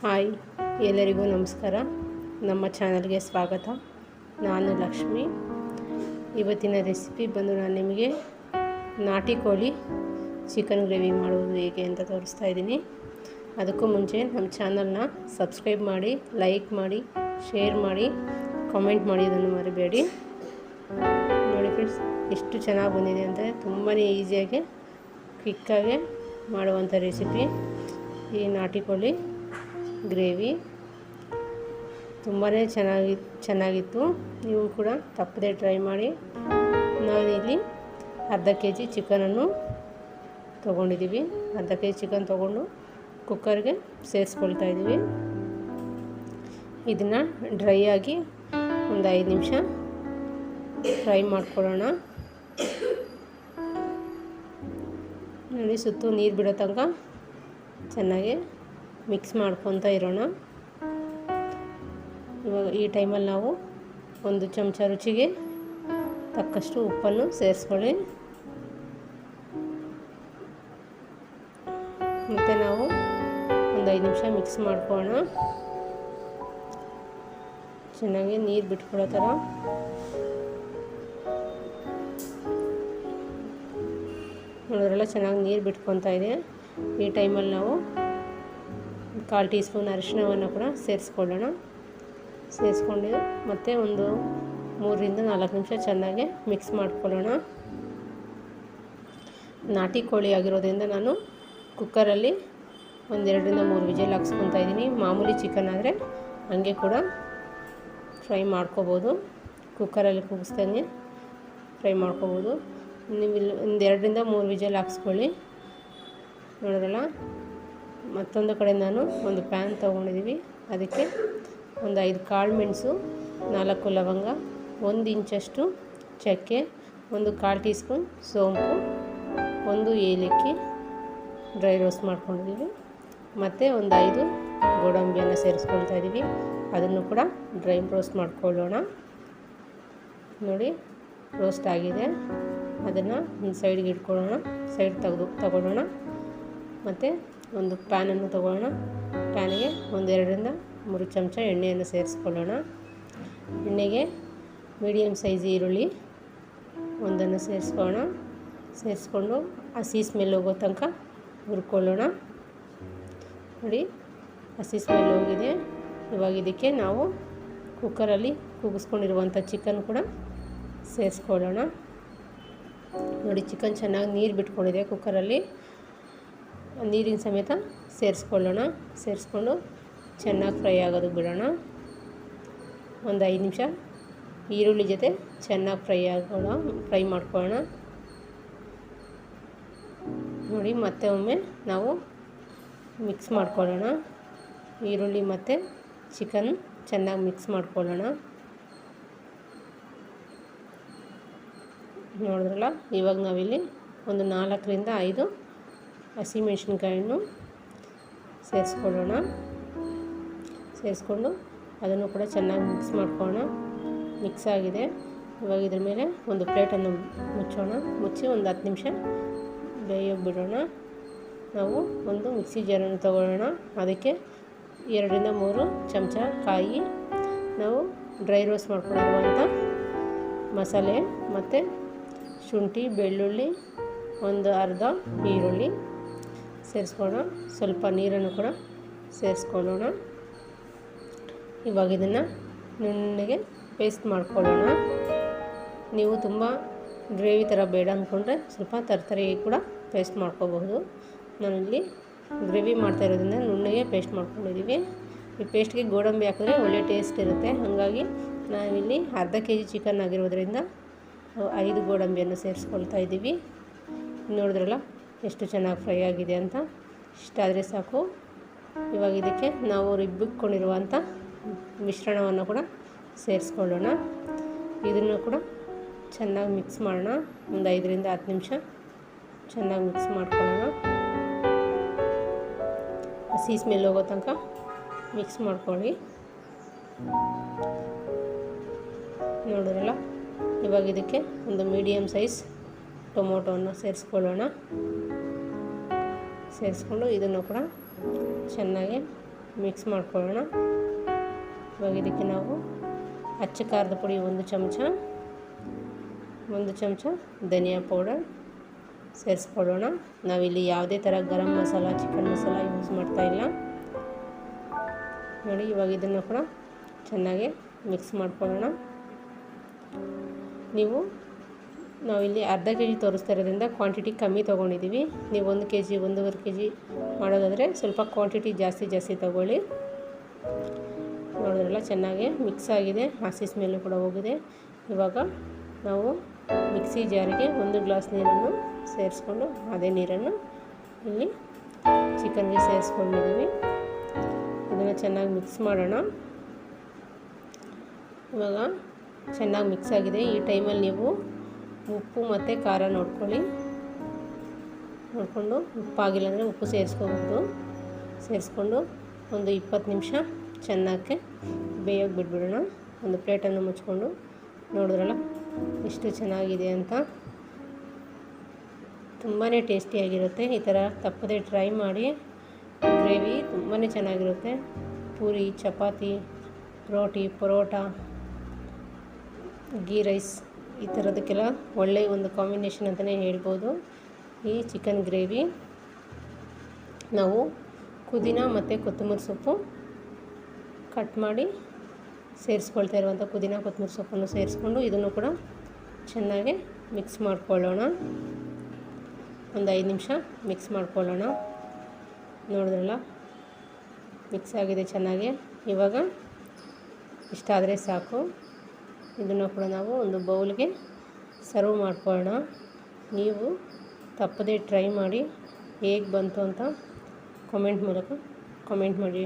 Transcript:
Hi, ಎಲ್ಲರಿಗೂ ನಮಸ್ಕಾರ. ನಮ್ಮ ಚಾನಲ್ಗೆ ಸ್ವಾಗತ. ನಾನು ಲಕ್ಷ್ಮಿ. ಇವತ್ತಿನ ರೆಸಿಪಿ ಬಂದು ನಾನು ನಿಮಗೆ ನಾಟಿ ಕೋಳಿ ಚಿಕನ್ ಗ್ರೇವಿ ಮಾಡುವುದು ಹೇಗೆ ಅಂತ ತೋರಿಸ್ತಾ ಇದ್ದೀನಿ. ಅದಕ್ಕೂ ಮುಂಚೆ ನಮ್ಮ ಚಾನಲ್ನ ಸಬ್ಸ್ಕ್ರೈಬ್ ಮಾಡಿ, ಲೈಕ್ ಮಾಡಿ, ಶೇರ್ ಮಾಡಿ, ಕಾಮೆಂಟ್ ಮಾಡಿ ಅದನ್ನು ಮರಿಬೇಡಿ. ನೋಡಿ ಫ್ರೆಂಡ್ಸ್, ಎಷ್ಟು ಚೆನ್ನಾಗಿ ಬಂದಿದೆ ಅಂದರೆ ತುಂಬಾ ಈಸಿಯಾಗಿ, ಕ್ವಿಕ್ಕಾಗಿ ಮಾಡುವಂಥ ರೆಸಿಪಿ ಈ ನಾಟಿ ಕೋಳಿ. ಗ್ರೇವಿ. ತುಂಬಾ ಚೆನ್ನಾಗಿ, ಚೆನ್ನಾಗಿತ್ತು. ನೀವು ಕೂಡ ತಪ್ಪದೆ ಟ್ರೈ ಮಾಡಿ. ನಾನಿಲ್ಲಿ ಅರ್ಧ ಕೆ ಜಿ ಚಿಕನನ್ನು ತೊಗೊಂಡಿದ್ದೀವಿ ಅರ್ಧ ಕೆ ಜಿ ಚಿಕನ್ ತೊಗೊಂಡು ಕುಕ್ಕರ್ಗೆ ಸೇರಿಸ್ಕೊಳ್ತಾ ಇದ್ದೀವಿ ಇದನ್ನು ಡ್ರೈ ಆಗಿ ಒಂದು ಐದು ನಿಮಿಷ ಫ್ರೈ ಮಾಡ್ಕೊಳ್ಳೋಣ. ನೋಡಿ ಸುತ್ತು ನೀರು ಬಿಡೋ ತನಕ ಚೆನ್ನಾಗಿ ಮಿಕ್ಸ್ ಮಾಡ್ಕೊತ ಇರೋಣ. ಇವಾಗ ಈ ಟೈಮಲ್ಲಿ ನಾವು ಒಂದು ಚಮಚ ರುಚಿಗೆ ತಕ್ಕಷ್ಟು ಉಪ್ಪನ್ನು ಸೇರಿಸ್ಕೊಳ್ಳಿ. ಮತ್ತು ನಾವು ಒಂದು ಐದು ನಿಮಿಷ ಮಿಕ್ಸ್ ಮಾಡ್ಕೊಳ್ಳೋಣ. ಚೆನ್ನಾಗಿ ನೀರು ಬಿಟ್ಕೊಳ್ಳೋ ಥರ. ನೋಡಿದ್ರೆಲ್ಲ, ಚೆನ್ನಾಗಿ ನೀರು ಬಿಟ್ಕೊತಾ ಇದೆ. ಈ ಟೈಮಲ್ಲಿ ನಾವು ಕಾಲು ಟೀ ಸ್ಪೂನ್ ಅರಿಶಿಣವನ್ನು ಕೂಡ ಸೇರಿಸ್ಕೊಳ್ಳೋಣ. ಸೇರಿಸ್ಕೊಂಡು ಮತ್ತು ಒಂದು ಮೂರರಿಂದ ನಾಲ್ಕು ನಿಮಿಷ ಚೆನ್ನಾಗಿ ಮಿಕ್ಸ್ ಮಾಡ್ಕೊಳ್ಳೋಣ. ನಾಟಿ ಕೋಳಿ ಆಗಿರೋದ್ರಿಂದ ನಾನು ಕುಕ್ಕರಲ್ಲಿ ಒಂದೆರಡರಿಂದ ಮೂರು ವಿಜಲ್ ಹಾಕ್ಸ್ಕೊತಾ ಇದ್ದೀನಿ. ಮಾಮೂಲಿ ಚಿಕನ್ ಆದರೆ ಹಂಗೆ ಕೂಡ ಫ್ರೈ ಮಾಡ್ಕೋಬೋದು. ಕುಕ್ಕರಲ್ಲಿ ಕೂಗಿಸ್ದಂಗೆ ಫ್ರೈ ಮಾಡ್ಕೋಬೋದು. ನೀವು ಇಲ್ಲಿ ಒಂದೆರಡರಿಂದ ಮೂರು ವಿಜಲ್ ಹಾಕ್ಸ್ಕೊಳ್ಳಿ. ನೋಡಿದ್ರಲ್ಲ? ಮತ್ತೊಂದು ಕಡೆ ನಾನು ಒಂದು ಪ್ಯಾನ್ ತೊಗೊಂಡಿದ್ದೀವಿ. ಅದಕ್ಕೆ ಒಂದು ಐದು ಕಾಳು ಮೆಣಸು, ನಾಲ್ಕು ಲವಂಗ, ಒಂದು ಇಂಚಷ್ಟು ಚಕ್ಕೆ, ಒಂದು ಕಾಲು ಟೀ ಸ್ಪೂನ್ ಸೋಂಪು, ಒಂದು ಏಲಕ್ಕಿ ಡ್ರೈ ರೋಸ್ಟ್ ಮಾಡ್ಕೊಂಡಿದ್ದೀವಿ. ಮತ್ತು ಒಂದು ಐದು ಗೋಡಂಬಿಯನ್ನು ಸೇರಿಸ್ಕೊಳ್ತಾ ಇದ್ದೀವಿ. ಅದನ್ನು ಕೂಡ ಡ್ರೈ ರೋಸ್ಟ್ ಮಾಡ್ಕೊಳ್ಳೋಣ. ನೋಡಿ, ರೋಸ್ಟ್ ಆಗಿದೆ. ಅದನ್ನು ಒಂದು ಸೈಡ್ಗೆ ಇಟ್ಕೊಳ್ಳೋಣ. ಸೈಡ್ ತೆಗೆದು ತಗೊಳ್ಳೋಣ. ಮತ್ತು ಒಂದು ಪ್ಯಾನನ್ನು ತಗೊಳ್ಳೋಣ. ಪ್ಯಾನಿಗೆ ಒಂದೆರಡರಿಂದ ಮೂರು ಚಮಚ ಎಣ್ಣೆಯನ್ನು ಸೇರಿಸ್ಕೊಳ್ಳೋಣ. ಎಣ್ಣೆಗೆ ಮೀಡಿಯಮ್ ಸೈಜ್ ಈರುಳ್ಳಿ ಒಂದನ್ನು ಸೇರಿಸ್ಕೊಳ್ಳೋಣ. ಸೇರಿಸ್ಕೊಂಡು ಹಸಿ ಸ್ಮೆಲ್ ಹೋಗೋ ತನಕ ಹುರ್ಕೊಳ್ಳೋಣ. ನೋಡಿ ಹಸಿ ಸ್ಮೆಲ್ ಹೋಗಿದೆ. ಇವಾಗ ಇದಕ್ಕೆ ನಾವು ಕುಕ್ಕರಲ್ಲಿ ಕೂಗಿಸ್ಕೊಂಡಿರುವಂಥ ಚಿಕನ್ ಕೂಡ ಸೇರಿಸ್ಕೊಳ್ಳೋಣ. ನೋಡಿ ಚಿಕನ್ ಚೆನ್ನಾಗಿ ನೀರು ಬಿಟ್ಕೊಂಡಿದೆ ಕುಕ್ಕರಲ್ಲಿ ನೀರಿನ ಸಮೇತ ಸೇರಿಸ್ಕೊಳ್ಳೋಣ. ಸೇರಿಸ್ಕೊಂಡು ಚೆನ್ನಾಗಿ ಫ್ರೈ ಆಗೋದು ಬಿಡೋಣ. ಒಂದು ಐದು ನಿಮಿಷ ಈರುಳ್ಳಿ ಜೊತೆ ಚೆನ್ನಾಗಿ ಫ್ರೈ ಆಗೋಣ, ಫ್ರೈ ಮಾಡ್ಕೊಳ್ಳೋಣ. ನೋಡಿ, ಮತ್ತೆ ಒಮ್ಮೆ ನಾವು ಮಿಕ್ಸ್ ಮಾಡ್ಕೊಳ್ಳೋಣ. ಈರುಳ್ಳಿ ಮತ್ತು ಚಿಕನ್ ಚೆನ್ನಾಗಿ ಮಿಕ್ಸ್ ಮಾಡ್ಕೊಳ್ಳೋಣ. ನೋಡಿದ್ರಲ್ಲ, ಇವಾಗ ನಾವಿಲ್ಲಿ ಒಂದು ನಾಲ್ಕರಿಂದ ಐದು ಹಸಿಮೆಣ್ಸಿನ್ಕಾಯನ್ನು ಸೇರಿಸ್ಕೊಳ್ಳೋಣ. ಸೇರಿಸ್ಕೊಂಡು ಅದನ್ನು ಕೂಡ ಚೆನ್ನಾಗಿ ಮಿಕ್ಸ್ ಮಾಡ್ಕೊಳ್ಳೋಣ. ಮಿಕ್ಸ್ ಆಗಿದೆ. ಇವಾಗ ಇದ್ರ ಮೇಲೆ ಒಂದು ಪ್ಲೇಟನ್ನು ಮುಚ್ಚೋಣ. ಮುಚ್ಚಿ ಒಂದು ಹತ್ತು ನಿಮಿಷ ಬೇಯೋಗಿ ಬಿಡೋಣ ನಾವು ಒಂದು ಮಿಕ್ಸಿ ಜಾರನ್ನು ತಗೊಳ್ಳೋಣ. ಅದಕ್ಕೆ ಎರಡರಿಂದ ಮೂರು ಚಮಚ ಕಾಯಿ. ನಾವು ಡ್ರೈ ರೋಸ್ಟ್ ಮಾಡ್ಕೊಂಡಿರುವಂಥ ಮಸಾಲೆ ಮತ್ತು ಶುಂಠಿ, ಬೆಳ್ಳುಳ್ಳಿ, ಒಂದು ಅರ್ಧ ಈರುಳ್ಳಿ. ಸೇರಿಸ್ಕೊಳ್ಳೋಣ. ಸ್ವಲ್ಪ ನೀರನ್ನು ಕೂಡ ಸೇರಿಸ್ಕೊಳ್ಳೋಣ. ಇವಾಗ ಇದನ್ನು ನುಣ್ಣಗೆ ಪೇಸ್ಟ್ ಮಾಡ್ಕೊಳ್ಳೋಣ. ನೀವು ತುಂಬ ಗ್ರೇವಿ ಥರ ಬೇಡ ಅಂದ್ಕೊಂಡ್ರೆ ಸ್ವಲ್ಪ ತರಕಾರಿ ಕೂಡ ಪೇಸ್ಟ್ ಮಾಡ್ಕೋಬಹುದು. ನಾನಿಲ್ಲಿ ಗ್ರೇವಿ ಮಾಡ್ತಾ ಇರೋದ್ರಿಂದ ನುಣ್ಣಗೆ ಪೇಸ್ಟ್ ಮಾಡ್ಕೊಂಡಿದ್ದೀವಿ ಈ ಪೇಸ್ಟ್ಗೆ ಗೋಡಂಬಿ ಹಾಕಿದ್ರೆ ಒಳ್ಳೆ ಟೇಸ್ಟ್ ಇರುತ್ತೆ. ಹಾಗಾಗಿ ನಾವಿಲ್ಲಿ ಅರ್ಧ ಕೆ ಜಿ ಚಿಕನ್ ಆಗಿರೋದ್ರಿಂದ ಐದು ಗೋಡಂಬಿಯನ್ನು ಸೇರಿಸ್ಕೊಳ್ತಾ ಇದ್ದೀವಿ ನೋಡಿದ್ರಲ್ಲ? ಎಷ್ಟು ಚೆನ್ನಾಗಿ ಫ್ರೈ ಆಗಿದೆ ಅಂತ. ಇಷ್ಟಾದರೆ ಸಾಕು. ಇವಾಗ ಇದಕ್ಕೆ ನಾವು ರಿಬ್ಬಿಟ್ಕೊಂಡಿರುವಂಥ ಮಿಶ್ರಣವನ್ನು ಕೂಡ ಸೇರಿಸ್ಕೊಳ್ಳೋಣ. ಇದನ್ನು ಕೂಡ ಚೆನ್ನಾಗಿ ಮಿಕ್ಸ್ ಮಾಡೋಣ. ಒಂದು ಐದರಿಂದ ಹತ್ತು ನಿಮಿಷ ಚೆನ್ನಾಗಿ ಮಿಕ್ಸ್ ಮಾಡ್ಕೊಳ್ಳೋಣ. ಹಸಿ ಸ್ಮೆಲ್ ಹೋಗೋ ತನಕ ಮಿಕ್ಸ್ ಮಾಡ್ಕೊಳ್ಳಿ. ನೋಡಿದ್ರಲ್ಲ? ಇವಾಗ ಇದಕ್ಕೆ ಒಂದು ಮೀಡಿಯಮ್ ಸೈಜ್ ಟೊಮೊಟೊವನ್ನು ಸೇರಿಸ್ಕೊಳ್ಳೋಣ. ಸೇರಿಸ್ಕೊಂಡು ಇದನ್ನು ಕೂಡ ಚೆನ್ನಾಗಿ ಮಿಕ್ಸ್ ಮಾಡ್ಕೊಳ್ಳೋಣ. ಇವಾಗ ಇದಕ್ಕೆ ನಾವು ಅಚ್ಚ ಖಾರದ ಪುಡಿ ಒಂದು ಚಮಚ ಒಂದು ಚಮಚ ಧನಿಯಾ ಪೌಡರ್ ಸೇರಿಸ್ಕೊಳ್ಳೋಣ. ನಾವಿಲ್ಲಿ ಯಾವುದೇ ಥರ ಗರಂ ಮಸಾಲ, ಚಿಕನ್ ಮಸಾಲ ಯೂಸ್ ಮಾಡ್ತಾಯಿಲ್ಲ ನೋಡಿ, ಇವಾಗ ಇದನ್ನು ಕೂಡ ಚೆನ್ನಾಗಿ ಮಿಕ್ಸ್ ಮಾಡ್ಕೊಳ್ಳೋಣ. ನೀವು ನಾವಿಲ್ಲಿ ಅರ್ಧ ಕೆ ಜಿ ತೋರಿಸ್ತಾ ಇರೋದ್ರಿಂದ ಕ್ವಾಂಟಿಟಿ ಕಮ್ಮಿ ತೊಗೊಂಡಿದ್ದೀವಿ. ನೀವು ಒಂದು ಕೆ ಜಿ ಒಂದೂವರೆ ಕೆ ಜಿ ಮಾಡೋದಾದರೆ ಸ್ವಲ್ಪ ಕ್ವಾಂಟಿಟಿ ಜಾಸ್ತಿ ಜಾಸ್ತಿ ತೊಗೊಳ್ಳಿ. ನೋಡಿದ್ರೆಲ್ಲ, ಚೆನ್ನಾಗಿ ಮಿಕ್ಸ್ ಆಗಿದೆ. ಹಸಿ ಸ್ಮೆಲ್ಲು ಕೂಡ ಹೋಗಿದೆ. ಇವಾಗ ನಾವು ಮಿಕ್ಸಿ ಜಾರಿಗೆ ಒಂದು ಗ್ಲಾಸ್ ನೀರನ್ನು ಸೇರಿಸ್ಕೊಂಡು, ಅದೇ ನೀರನ್ನು ಇಲ್ಲಿ ಚಿಕನ್ಗೆ ಸೇರಿಸ್ಕೊಂಡಿದ್ದೀವಿ. ಇದನ್ನು ಚೆನ್ನಾಗಿ ಮಿಕ್ಸ್ ಮಾಡೋಣ. ಇವಾಗ ಚೆನ್ನಾಗಿ ಮಿಕ್ಸ್ ಆಗಿದೆ. ಈ ಟೈಮಲ್ಲಿ ನೀವು ಉಪ್ಪು ಮತ್ತು ಖಾರ ನೋಡ್ಕೊಳ್ಳಿ. ನೋಡಿಕೊಂಡು ಉಪ್ಪಾಗಿಲ್ಲ ಅಂದರೆ ಉಪ್ಪು ಸೇರಿಸ್ಕೋಬೋದು ಸೇರಿಸ್ಕೊಂಡು ಒಂದು ಇಪ್ಪತ್ತು ನಿಮಿಷ ಚೆನ್ನಾಗಿ ಬೇಯೋಕೆ ಬಿಟ್ಬಿಡೋಣ. ಒಂದು ಪ್ಲೇಟನ್ನು ಮುಚ್ಕೊಂಡು ನೋಡಿದ್ರಲ್ಲ ಎಷ್ಟು ಚೆನ್ನಾಗಿದೆ ಅಂತ. ತುಂಬಾ ಟೇಸ್ಟಿಯಾಗಿರುತ್ತೆ ಈ ಥರ ತಪ್ಪದೆ ಟ್ರೈ ಮಾಡಿ. ಗ್ರೇವಿ ತುಂಬಾ ಚೆನ್ನಾಗಿರುತ್ತೆ. ಪೂರಿ, ಚಪಾತಿ, ರೋಟಿ, ಪರೋಟ, ಗೀ ರೈಸ್. ಈ ಥರದಕ್ಕೆಲ್ಲ ಒಳ್ಳೆಯ ಒಂದು ಕಾಂಬಿನೇಷನ್ ಅಂತಲೇ ಹೇಳ್ಬೋದು. ಈ ಚಿಕನ್ ಗ್ರೇವಿ ನಾವು ಪುದೀನ ಮತ್ತು ಕೊತ್ತಂಬರಿ ಸೊಪ್ಪು ಕಟ್ ಮಾಡಿ ಸೇರಿಸ್ಕೊಳ್ತಾ ಇರುವಂಥ ಪುದೀನ, ಕೊತ್ತಂಬರಿ ಸೊಪ್ಪನ್ನು ಸೇರಿಸ್ಕೊಂಡು ಇದನ್ನು ಕೂಡ ಚೆನ್ನಾಗಿ ಮಿಕ್ಸ್ ಮಾಡ್ಕೊಳ್ಳೋಣ. ಒಂದು ಐದು ನಿಮಿಷ ಮಿಕ್ಸ್ ಮಾಡ್ಕೊಳ್ಳೋಣ. ನೋಡಿದ್ರಲ್ಲ? ಮಿಕ್ಸ್ ಆಗಿದೆ ಚೆನ್ನಾಗಿ. ಇವಾಗ ಇಷ್ಟಾದರೆ ಸಾಕು. ಇದನ್ನು ಕೂಡ ನಾವು ಒಂದು ಬೌಲ್ಗೆ ಸರ್ವ್ ಮಾಡ್ಕೊಳ್ಳೋಣ. ನೀವು ತಪ್ಪದೇ ಟ್ರೈ ಮಾಡಿ ಹೇಗೆ ಬಂತು ಅಂತ ಕಾಮೆಂಟ್ ಮೂಲಕ ಕಾಮೆಂಟ್ ಮಾಡಿ.